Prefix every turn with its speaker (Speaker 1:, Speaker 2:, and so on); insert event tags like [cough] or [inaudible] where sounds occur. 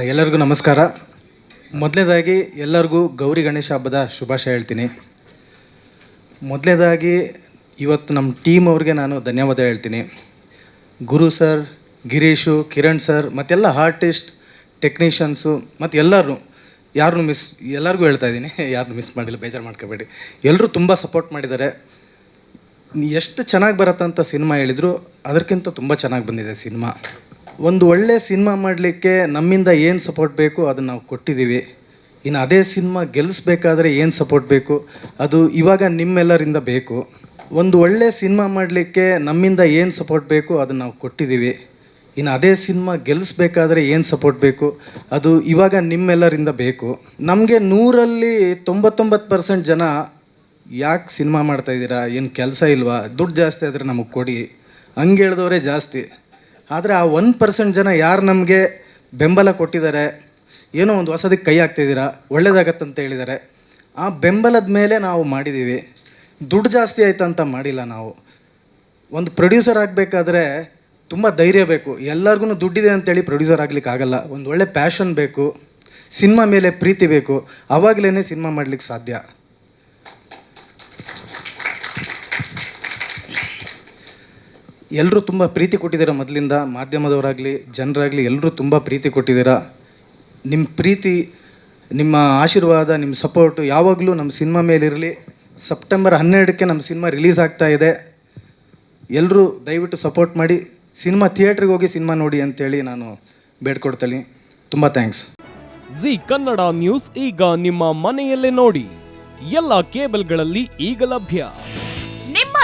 Speaker 1: ಎಲ್ಲರಿಗೂ ನಮಸ್ಕಾರ. ಮೊದಲನೇದಾಗಿ ಎಲ್ಲರಿಗೂ ಗೌರಿ ಗಣೇಶ ಹಬ್ಬದ ಶುಭಾಶಯ ಹೇಳ್ತೀನಿ. ಮೊದಲನೇದಾಗಿ ಇವತ್ತು ನಮ್ಮ ಟೀಮ್ ಅವ್ರಿಗೆ ನಾನು ಧನ್ಯವಾದ ಹೇಳ್ತೀನಿ. ಗುರು ಸರ್, ಗಿರೀಶು, ಕಿರಣ್ ಸರ್, ಮತ್ತೆಲ್ಲ ಆರ್ಟಿಸ್ಟ್, ಟೆಕ್ನಿಷಿಯನ್ಸು, ಮತ್ತು ಎಲ್ಲರೂ ಯಾರನ್ನೂ ಮಿಸ್, ಎಲ್ಲರಿಗೂ ಹೇಳ್ತಾ ಇದ್ದೀನಿ. [laughs] ಯಾರನ್ನೂ ಮಿಸ್ ಮಾಡಿಲ್ಲ, ಬೇಜಾರು ಮಾಡ್ಕೋಬೇಡಿ. ಎಲ್ಲರೂ ತುಂಬ ಸಪೋರ್ಟ್ ಮಾಡಿದ್ದಾರೆ. ಎಷ್ಟು ಚೆನ್ನಾಗಿ ಬರತ್ತಂತ ಸಿನಿಮಾ ಹೇಳಿದ್ರು, ಅದಕ್ಕಿಂತ ತುಂಬ ಚೆನ್ನಾಗಿ ಬಂದಿದೆ ಸಿನಿಮಾ. ಒಂದು ಒಳ್ಳೆ ಸಿನಿಮಾ ಮಾಡಲಿಕ್ಕೆ ನಮ್ಮಿಂದ ಏನು ಸಪೋರ್ಟ್ ಬೇಕು ಅದನ್ನು ನಾವು ಕೊಟ್ಟಿದ್ದೀವಿ. ಇನ್ನು ಅದೇ ಸಿನಿಮಾ ಗೆಲ್ಲಿಸ್ಬೇಕಾದ್ರೆ ಏನು ಸಪೋರ್ಟ್ ಬೇಕು? ಅದು ಇವಾಗ ನಿಮ್ಮೆಲ್ಲರಿಂದ ಬೇಕು. ಒಂದು ಒಳ್ಳೆ ಸಿನಿಮಾ ಮಾಡಲಿಕ್ಕೆ ನಮ್ಮಿಂದ ಏನು ಸಪೋರ್ಟ್ ಬೇಕು ಅದನ್ನು ನಾವು ಕೊಟ್ಟಿದ್ದೀವಿ. ಇನ್ನು ಅದೇ ಸಿನಿಮಾ ಗೆಲ್ಲಿಸ್ಬೇಕಾದ್ರೆ ಏನು ಸಪೋರ್ಟ್ ಬೇಕು? ಅದು ಇವಾಗ ನಿಮ್ಮೆಲ್ಲರಿಂದ ಬೇಕು. ನಮಗೆ ನೂರಲ್ಲಿ ತೊಂಬತ್ತೊಂಬತ್ತು ಪರ್ಸೆಂಟ್ ಜನ ಯಾಕೆ ಸಿನಿಮಾ ಮಾಡ್ತಾಯಿದ್ದೀರಾ ಏನು ಕೆಲಸ ಇಲ್ವಾ? ದುಡ್ಡು ಜಾಸ್ತಿ ಆದರೆ ನಮಗೆ ಕೊಡಿ. ಹಂಗೆ ಹೇಳಿದವರೇ ಜಾಸ್ತಿ. ಆದರೆ ಆ ಒನ್ ಪರ್ಸೆಂಟ್ ಜನ ಯಾರು ನಮಗೆ ಬೆಂಬಲ ಕೊಟ್ಟಿದ್ದಾರೆ? ಏನೋ ಒಂದು ಹೊಸದಕ್ಕೆ ಕೈ ಹಾಕ್ತಿದ್ದೀರಾ? ಅಂತ ಹೇಳಿದ್ದಾರೆ. ಆ ಬೆಂಬಲದ ಮೇಲೆ ನಾವು ಮಾಡಿದ್ದೀವಿ ದುಡ್ಡು ಜಾಸ್ತಿ ಆಯ್ತು ಅಂತ ಮಾಡಿಲ್ಲ ನಾವು. ಒಂದು ಪ್ರೊಡ್ಯೂಸರ್ ಆಗಬೇಕಾದ್ರೆ ತುಂಬ ಧೈರ್ಯ ಬೇಕು. ಎಲ್ಲರಿಗೂ ದುಡ್ಡಿದೆ ಅಂತೇಳಿ ಪ್ರೊಡ್ಯೂಸರ್ ಆಗಲಿಕ್ಕೆ ಆಗಲ್ಲ. ಒಂದು ಒಳ್ಳೆ ಪ್ಯಾಷನ್ ಬೇಕು. ಸಿನಿಮಾ ಮೇಲೆ ಪ್ರೀತಿ ಬೇಕು. ಆವಾಗಲೇ ಸಿನಿಮಾ ಮಾಡಲಿಕ್ಕೆ ಸಾಧ್ಯ. ಎಲ್ಲರೂ ತುಂಬ ಪ್ರೀತಿ ಕೊಟ್ಟಿದ್ದೀರಾ ಮೊದಲಿಂದ? ಮಾಧ್ಯಮದವರಾಗಲಿ, ಜನರಾಗಲಿ ಎಲ್ಲರೂ ತುಂಬ ಪ್ರೀತಿ ಕೊಟ್ಟಿದ್ದೀರಾ? ನಿಮ್ಮ ಪ್ರೀತಿ, ನಿಮ್ಮ ಆಶೀರ್ವಾದ ನಿಮ್ಮ ಸಪೋರ್ಟು ಯಾವಾಗಲೂ ನಮ್ಮ ಸಿನಿಮಾ ಮೇಲಿರಲಿ ಸೆಪ್ಟೆಂಬರ್ ಹನ್ನೆರಡಕ್ಕೆ ನಮ್ಮ ಸಿನಿಮಾ ರಿಲೀಸ್ ಆಗ್ತಾ ಇದೆ. ಎಲ್ಲರೂ ದಯವಿಟ್ಟು ಸಪೋರ್ಟ್ ಮಾಡಿ. ಸಿನಿಮಾ ಥಿಯೇಟ್ರಿಗೆ ಹೋಗಿ ಸಿನಿಮಾ ನೋಡಿ ಅಂತೇಳಿ ನಾನು ಬೇಡ್ಕೊಡ್ತೀನಿ. ತುಂಬ ಥ್ಯಾಂಕ್ಸ್.
Speaker 2: ಜಿ ಕನ್ನಡ ನ್ಯೂಸ್ ಈಗ ನಿಮ್ಮ ಮನೆಯಲ್ಲೇ ನೋಡಿ. ಎಲ್ಲ ಕೇಬಲ್ಗಳಲ್ಲಿ ಈಗ ಲಭ್ಯ.